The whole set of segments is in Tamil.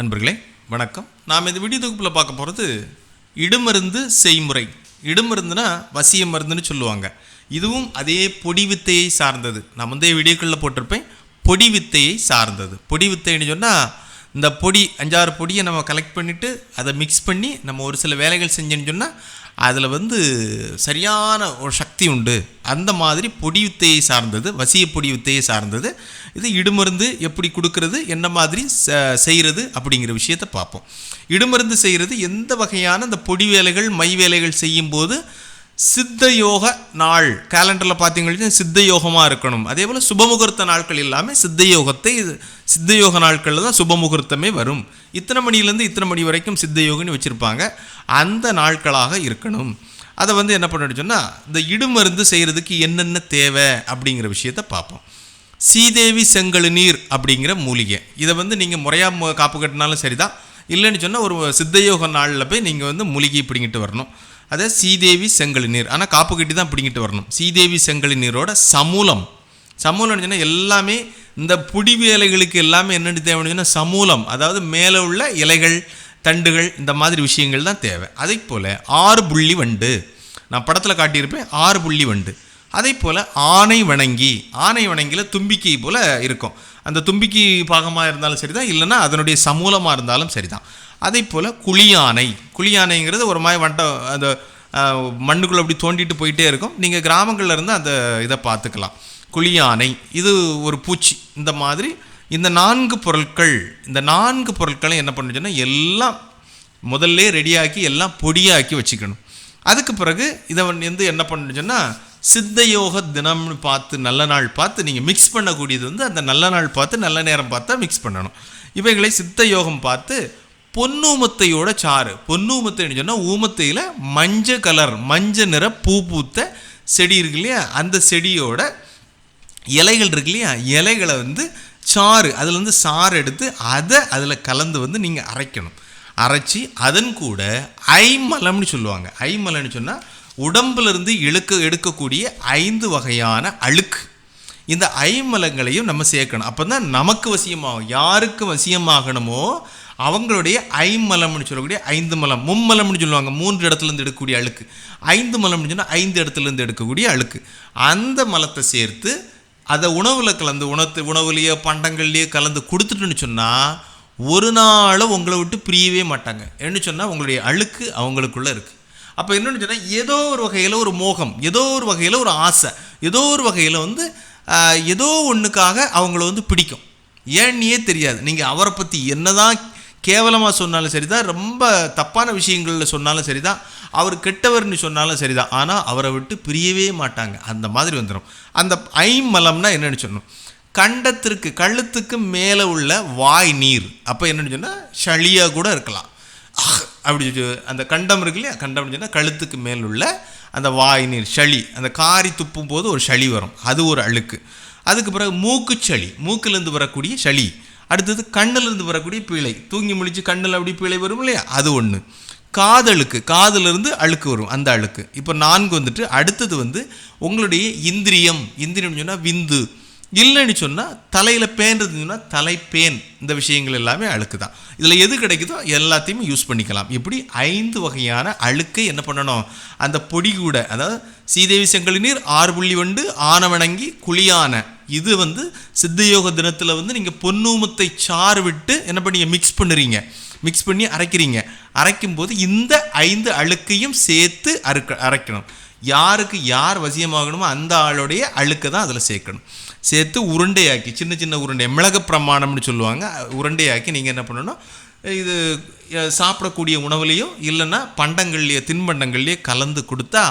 அன்பர்களே வணக்கம். நாம் இந்த வீடியோ தொகுப்பில் பார்க்க போகிறது இடுமருந்து செய்முறை. இடுமருந்துனா வசிய மருந்துன்னு சொல்லுவாங்க. இதுவும் அதே பொடி வித்தையை சார்ந்தது. நான் முந்தைய வீடியோக்களில் போட்டிருப்பேன். பொடி வித்தையை சார்ந்தது. பொடி வித்தைன்னு சொன்னால் இந்த பொடி அஞ்சாறு பொடியை நம்ம கலெக்ட் பண்ணிவிட்டு அதை மிக்ஸ் பண்ணி நம்ம ஒரு சில வேலைகள் செஞ்சோன்னு சொன்னால் அதில் வந்து சரியான ஒரு சக்தி உண்டு. அந்த மாதிரி பொடி வித்தையை சார்ந்தது வசிய பொடி வித்தையை சார்ந்தது இது இடுமருந்து எப்படி கொடுக்கறது என்ன மாதிரி ச- செய்கிறது அப்படிங்கிற விஷயத்தை பார்ப்போம். இடுமருந்து செய்கிறது எந்த வகையான இந்த பொடி வேலைகள் மை வேலைகள் செய்யும்போது சித்த யோக நாள். கேலண்டரில் பார்த்தீங்கன்னா சித்த யோகமாக இருக்கணும். அதே போல் சுபமுகூர்த்த நாட்கள் இல்லாமல் சித்த யோகத்தை சித்த யோக நாட்களில் தான் சுபமுகூர்த்தமே வரும். இத்தனை மணிலேருந்து இத்தனை மணி வரைக்கும் சித்தயோகம்னு வச்சுருப்பாங்க. அந்த நாட்களாக இருக்கணும். அதை வந்து என்ன பண்ணணும் சொன்னால் இந்த இடுமருந்து செய்கிறதுக்கு என்னென்ன தேவை அப்படிங்கிற விஷயத்தை பார்ப்போம். சீதேவி செங்கழு நீர் அப்படிங்கிற மூலிகை. இதை வந்து நீங்கள் முறையாக காப்பு கட்டினாலும் சரிதான். இல்லைன்னு சொன்னால் ஒரு சித்தயோக நாளில் போய் நீங்கள் வந்து மூலிகை பிடிங்கிட்டு வரணும். அதை சீதேவி செங்கழு நீர். ஆனால் காப்பு கட்டி தான் பிடிங்கிட்டு வரணும். சீதேவி செங்கழு நீரோட சமூலம். சமூலம்னு சொன்னால் எல்லாமே இந்த புடி வேலைகளுக்கு எல்லாமே என்னென்னு தேவைன்னு சொன்னால் சமூலம். அதாவது மேலே உள்ள இலைகள் தண்டுகள் இந்த மாதிரி விஷயங்கள் தான் தேவை. அதே போல் ஆறு புள்ளி வண்டு. நான் படத்தில் காட்டியிருப்பேன் ஆறு புள்ளி வண்டு. அதே போல் ஆனை வணங்கி ஆனை வணங்கியில் தும்பிக்கை போல் இருக்கும். அந்த தும்பிக்கி பாகமாக இருந்தாலும் சரிதான் இல்லைன்னா அதனுடைய சமூலமாக இருந்தாலும் சரிதான். அதே போல் குழியானை குழியானைங்கிறது ஒரு மாதிரி வண்ட அந்த மண்ணுக்குள்ளே அப்படி தோண்டிட்டு போயிட்டே இருக்கும். நீங்கள் கிராமங்களில் இருந்து அந்த இதை பார்த்துக்கலாம். குழியானை இது ஒரு பூச்சி இந்த மாதிரி இந்த நான்கு பொருட்கள் இந்த நான்கு பொருட்களை என்ன பண்ணுச்சுன்னா எல்லாம் முதல்ல ரெடியாக்கி எல்லாம் பொடியாக்கி வச்சுக்கணும். அதுக்கு பிறகு இதை வந்து என்ன பண்ணுச்சுன்னா சித்த யோக தினம்னு பார்த்து நல்ல நாள் பார்த்து நீங்கள் மிக்ஸ் பண்ணக்கூடியது வந்து அந்த நல்ல நாள் பார்த்து நல்ல நேரம் பார்த்தா மிக்ஸ் பண்ணணும். இவைகளை சித்த யோகம் பார்த்து பொன்னூமத்தையோட சாறு. பொன்னூமத்தைன்னு சொன்னால் ஊமத்தையில் மஞ்சள் கலர் மஞ்சள் நிற பூ பூத்த செடி இருக்கு இல்லையா? அந்த செடியோட இலைகள் இருக்கு இல்லையா? இலைகளை வந்து சாறு அதில் வந்து சாறு எடுத்து அதை அதில் கலந்து வந்து நீங்கள் அரைக்கணும். அரைச்சி அதன் கூட ஐமலம்னு சொல்லுவாங்க. ஐமலம்னு சொன்னால் உடம்புலேருந்து இழுக்க எடுக்கக்கூடிய ஐந்து வகையான அழுக்கு. இந்த ஐமலங்களையும் நம்ம சேர்க்கணும். அப்போ தான் நமக்கு வசியமாகும். யாருக்கு வசியமாகணுமோ அவங்களுடைய ஐமலம்னு சொல்லக்கூடிய ஐந்து மலம். மும்மலம்னு சொல்லுவாங்க. மூன்று இடத்துலேருந்து எடுக்கக்கூடிய அழுக்கு. ஐந்து மலம்னு சொன்னால் ஐந்து இடத்துலேருந்து எடுக்கக்கூடிய அழுக்கு. அந்த மலத்தை சேர்த்து அதை உணவில் கலந்து உணத்து உணவுலேயோ பண்டங்கள்லேயோ கலந்து கொடுத்துட்டுன்னு சொன்னால் ஒரு நாளும் உங்களை விட்டு பிரியவே மாட்டாங்க. என்ன சொன்னால் உங்களுடைய அழுக்கு அவங்களுக்குள்ளே இருக்குது அப்போ என்னென்னு சொன்னால் ஏதோ ஒரு வகையில் ஒரு மோகம் ஏதோ ஒரு வகையில் ஒரு ஆசை ஏதோ ஒரு வகையில் வந்து ஏதோ ஒன்றுக்காக அவங்கள வந்து பிடிக்கும். ஏன்னே தெரியாது. நீங்கள் அவரை பற்றி என்ன தான் கேவலமாக சொன்னாலும் சரிதான் ரொம்ப தப்பான விஷயங்களில் சொன்னாலும் சரிதான் அவர் கெட்டவர்னு சொன்னாலும் சரிதான். ஆனால் அவரை விட்டு பிரியவே மாட்டாங்க. அந்த மாதிரி வந்துடும் அந்த ஐமலம்னா என்னென்னு சொல்லணும் கண்டத்திற்கு கழுத்துக்கு மேலே உள்ள வாய் நீர். அப்போ என்னென்னு சொன்னால் சளியாக கூட இருக்கலாம். அப்படி அந்த கண்டம் இருக்கு இல்லையா? கண்டம்னு சொன்னால் கழுத்துக்கு மேல் உள்ள அந்த வாய் நீர் சளி. அந்த காரி துப்பும் போது ஒரு சளி வரும். அது ஒரு அழுக்கு. அதுக்கு பிறகு மூக்கு சளி. மூக்கிலேருந்து வரக்கூடிய சளி. அடுத்தது கண்ணிலிருந்து வரக்கூடிய பீழை. தூங்கி முழிச்சு கண்ணில் அப்படி பீழை வரும் இல்லையா? அது ஒன்று காதழுக்கு காதிலிருந்து அழுக்கு வரும் அந்த அழுக்கு. இப்போ நான்கு வந்துட்டு அடுத்தது வந்து உங்களுடைய இந்திரியம். இந்திரியம் சொன்னால் விந்து. இல்லைன்னு சொன்னால் தலையில் பேன்றதுன்னு சொன்னால் தலைப்பேன் இந்த விஷயங்கள் எல்லாமே அழுக்கு தான் இதில் எது கிடைக்குதோ எல்லாத்தையுமே யூஸ் பண்ணிக்கலாம். இப்படி ஐந்து வகையான அழுக்கை என்ன பண்ணணும்? அந்த பொடி கூட அதாவது சீதேவி செங்கல் நீர் ஆறு புள்ளி வண்டு ஆனவணங்கி குழியான. இது வந்து சித்தயோக தினத்தில் வந்து நீங்கள் பொன்னூமத்தை சாறு விட்டு என்ன பண்ணீங்க? மிக்ஸ் பண்ணுறீங்க. மிக்ஸ் பண்ணி அரைக்கிறீங்க. அரைக்கும் போது இந்த ஐந்து அழுக்கையும் சேர்த்து அறுக்க அரைக்கணும். யாருக்கு யார் வசியமாகணுமோ அந்த ஆளுடைய அழுக்கை தான் அதில் சேர்க்கணும். சேர்த்து உருண்டையாக்கி சின்ன சின்ன உருண்டை மிளகு பிரமாணம்னு சொல்லுவாங்க. உருண்டையாக்கி நீங்கள் என்ன பண்ணணும்? இது சாப்பிடக்கூடிய உணவுலேயோ இல்லைன்னா பண்டங்கள்லேயோ தின்பண்டங்கள்லேயோ கலந்து கொடுத்தா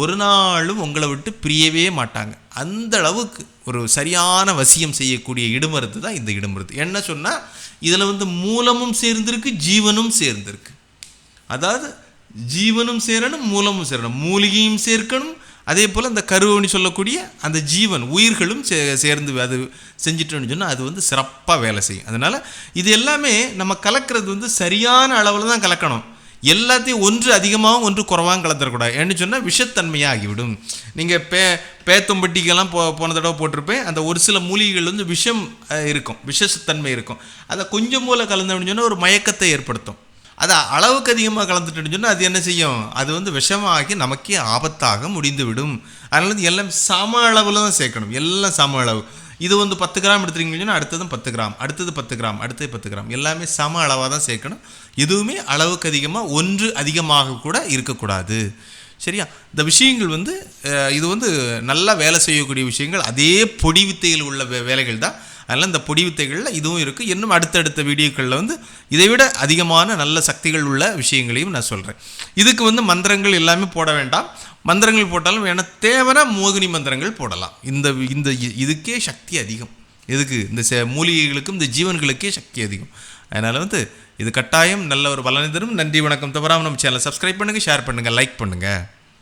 ஒரு நாளும் உங்களை விட்டு பிரியவே மாட்டாங்க. அந்த அளவுக்கு ஒரு சரியான வசியம் செய்யக்கூடிய இடுமருந்து தான் இந்த இடுமருந்து என்ன சொன்னால் இதில் வந்து மூலமும் சேர்ந்திருக்கு ஜீவனும் சேர்ந்திருக்கு. அதாவது ஜீவனும் சேரணும் மூலமும் சேரணும். மூலிகையும் சேர்க்கணும். அதே போல் அந்த கருவன்னு சொல்லக்கூடிய அந்த ஜீவன் உயிர்களும் சே சேர்ந்து அது செஞ்சிட்டோன்னு சொன்னால் அது வந்து சிறப்பாக வேலை செய்யும். அதனால் இது எல்லாமே நம்ம கலக்கிறது வந்து சரியான அளவில் தான் கலக்கணும். எல்லாத்தையும் ஒன்று அதிகமாகவும் ஒன்று குறவாகவும் கலந்துடக்கூடாது ஏன்னு சொன்னால் விஷத்தன்மையாக ஆகிவிடும். நீங்கள் பே பேத்தம்பட்டிக்கெல்லாம் போ போன தடவை போட்டிருப்பேன். அந்த ஒரு சில மூலிகைகள் வந்து விஷம் இருக்கும். விஷத்தன்மை இருக்கும். அதை கொஞ்சம் மூலம் கலந்தோம்னு சொன்னால் ஒரு மயக்கத்தை ஏற்படுத்தும். அது அளவுக்கு அதிகமாக கலந்துட்டுன்னு சொன்னால் அது என்ன செய்யும்? அது வந்து விஷமாகி நமக்கே ஆபத்தாக முடிந்துவிடும். அதனால வந்து எல்லாம் சம அளவில் தான் சேர்க்கணும். எல்லாம் சம அளவு. இது வந்து பத்து கிராம் எடுத்துருக்கீங்கன்னு சொன்னால் அடுத்ததும் பத்து கிராம் அடுத்தது பத்து கிராம் அடுத்தது பத்து கிராம். எல்லாமே சம அளவாக தான் சேர்க்கணும். எதுவுமே அளவுக்கு அதிகமாக ஒன்று அதிகமாக கூட இருக்கக்கூடாது. சரியா? இந்த விஷயங்கள் வந்து இது வந்து நல்லா வேலை செய்யக்கூடிய விஷயங்கள். அதே பொடி வித்தையில் உள்ள வே- வேலைகள் தான் அதனால் இந்த பொடி வித்தைகளில் இதுவும் இருக்குது இன்னும் அடுத்தடுத்த வீடியோக்களில் வந்து இதை விட அதிகமான நல்ல சக்திகள் உள்ள விஷயங்களையும் நான் சொல்கிறேன் இதுக்கு வந்து மந்திரங்கள் எல்லாமே போட வேண்டாம். மந்திரங்கள் போட்டாலும் வேணால் தேவைன்னா மோகினி மந்திரங்கள் போடலாம். இந்த இந்த இதுக்கே சக்தி அதிகம். எதுக்கு? இந்த மூலிகைகளுக்கும் இந்த ஜீவன்களுக்கே சக்தி அதிகம். அதனால் வந்து இது கட்டாயம் நல்ல ஒரு பலனை தரும். நன்றி வணக்கம். தவறாமல் நம்ம சேனலை சப்ஸ்கிரைப் பண்ணுங்கள் ஷேர் பண்ணுங்கள் லைக் பண்ணுங்கள்